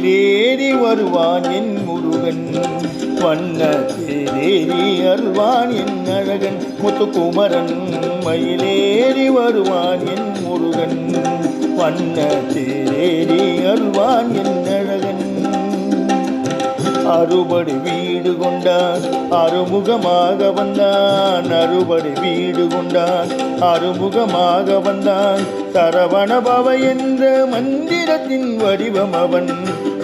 மயிலேறி வருவான் என் முருகன். வண்ண தேரேறி அருள்வான் என் அழகன். முத்துக்குமரன் மயிலேறி வருவான் என் முருகன். வண்ண தேரேறி அருள்வான் என் அழகன். அறுபடி வீடு கொண்டான். அறுமுகமாக வந்தான். அறுபடி வீடு கொண்டான். அறுமுகமாக வந்தான். சரவணபவ என்ற மந்திரத்தின் வடிவம் அவன்.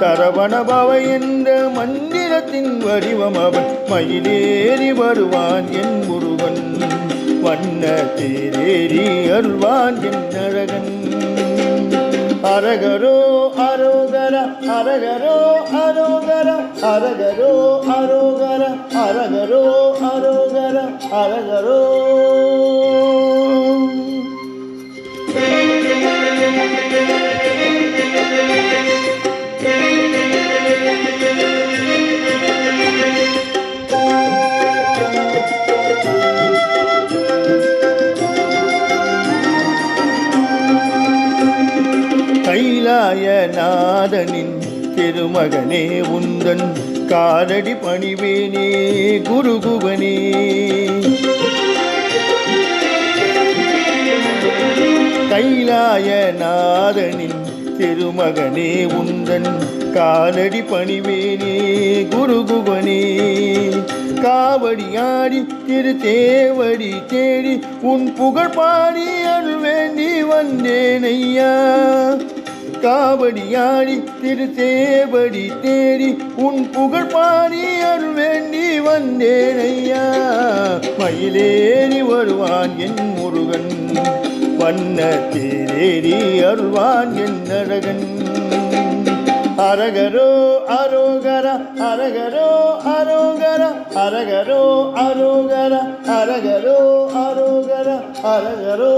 சரவணபவ என்ற மந்திரத்தின் வடிவம் அவன். மயிலேறி வருவான் என் முருகன். வண்ண தேரேறி அருள்வான் என் அழகன் அரகரோ அரோகர அரகரோ அரோகர அரகரோ அரோகர அரகரோ அரோகர அரகரோ கைலாய நாதனின் திருமகனே உந்தன் காலடி பணிவேனே குருகுவனே. கைலாய நாதனின் திருமகனே உந்தன் காலடி பணிவேனே குருகுவனே. காவடியாடி திரு தேவடி தேடி உன் புகழ் பாடி அருள் வேண்டி வந்தேன் காவடியாடி திரு தேவடி தேடி உன் புகழ் பாடி அருள் வேண்டி வந்தேன் ஐயா. மயிலேறி வருவான் என் முருகன். வண்ண தேரேறி அருள்வான் என் அழகன் அரகரோ அரோகர அரகரோ அரோகர அரகரோ அரோகர அரகரோ அரோகர அரகரோ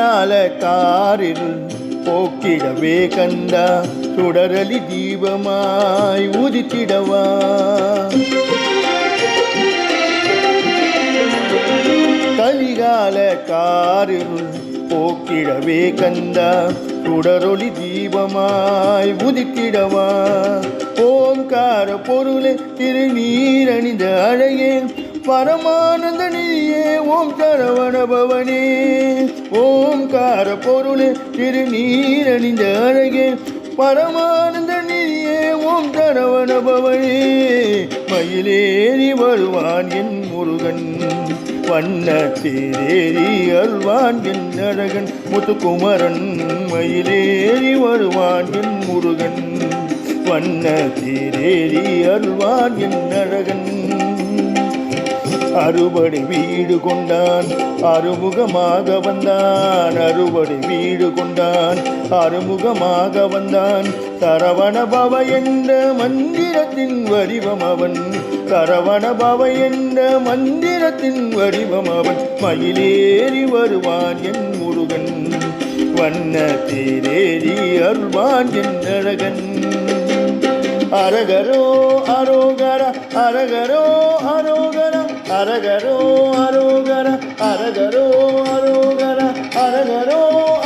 கலிகால காரில் போக்கிடவே கண்டா சுடரலி தீபமாய் உதித்திடவா. கலிகால காரில் போக்கிடவே கண்டா சுடரொளி தீபமாய் உதித்திடவா. ஓங்கார பொருளை திருநீரணிந்த அழகே பரமானந்த நீயே ஓம் சரவண பவனே ஓம்கார பொருளே திருநீரணிந்த அழகே. பரமானந்த நீயே ஓம் சரவண பவனே மயிலேறி வருவான் என் முருகன். வண்ண தேரேறி அருள்வான் என் அழகன். முத்துக்குமரன் மயிலேறி வருவான் என் முருகன். வண்ண தேரேறி அருள்வான் என் அழகன். அறுபடை வீடு கொண்டான். அறுமுகமாக வந்தான். அறுபடை வீடு கொண்டான். அறுமுகமாக வந்தான். சரவணபவ என்ற மந்திரத்தின் வடிவம் அவன். சரவணபவ என்ற மந்திரத்தின் வடிவம் அவன். மயிலேறி வருவான் என் முருகன். வண்ண தேரேறி அருள்வான் என் அழகன். அரகரோ அரோகர அரகரோ அரோகர அரகரோ அரோகர அரகரோ அரோகர அரகரோ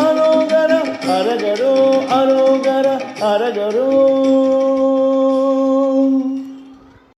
அரோகர அரகரோ அரோகர அரகரோ